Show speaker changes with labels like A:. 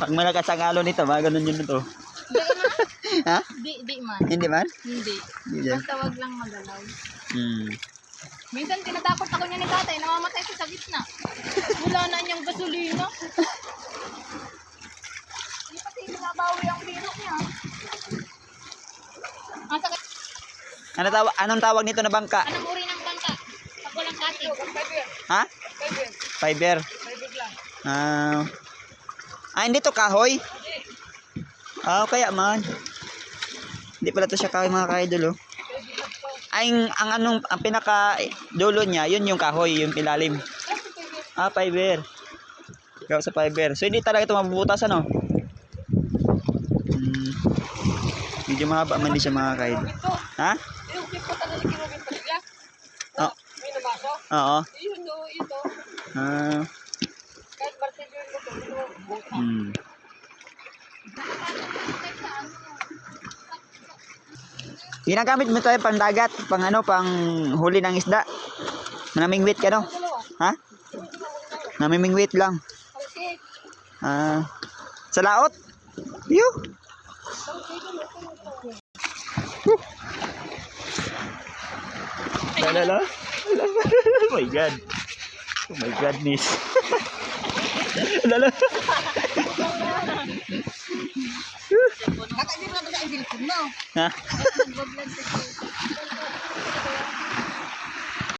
A: Pag malakas ang alo nito, mga ganun yun ito. ha?
B: Di, di man.
A: Hindi man?
B: Hindi.
A: Hindi.
B: Basta wag lang magalaw.
A: Hmm.
B: Minsan tinatakot ako niya ni tatay, namamatay siya sa gitna. Wala na niyang gasolina. Hindi pati binabawi ang biro niya.
A: Ano tawag, anong tawag nito na bangka?
B: Anong uri ng bangka? Pag walang katig.
A: Ha? Fiber. Ah. ah, hindi to kahoy? Ah, kaya man. Hindi pala to siya kahoy mga kaidol oh. Ay, ang, ang anong, ang pinaka dulo niya, yun yung kahoy, yung ilalim. Ah, fiber. Gawa sa fiber. So, hindi talaga ito mabubutas, ano? Hmm. Medyo mahaba man din siya mga kaidol. Ha?
C: Yung.
A: Oo.
C: May nabaso.
A: Oo.
C: Yun o, ito.
A: Ah.
C: Kahit martilyo yun ito. Ito, buta.
A: Hmm. Ginagamit mo tayo pang dagat, pang ano, pang huli ng isda. Namimingwit ka no? Ha? Namimingwit lang. Ah. sa laot? Yo ala, ala. ala. Oh my God. Oh my goodness. ala,
C: ala. Bakit di mo na ba sa angel
A: ko,
B: no? Ha?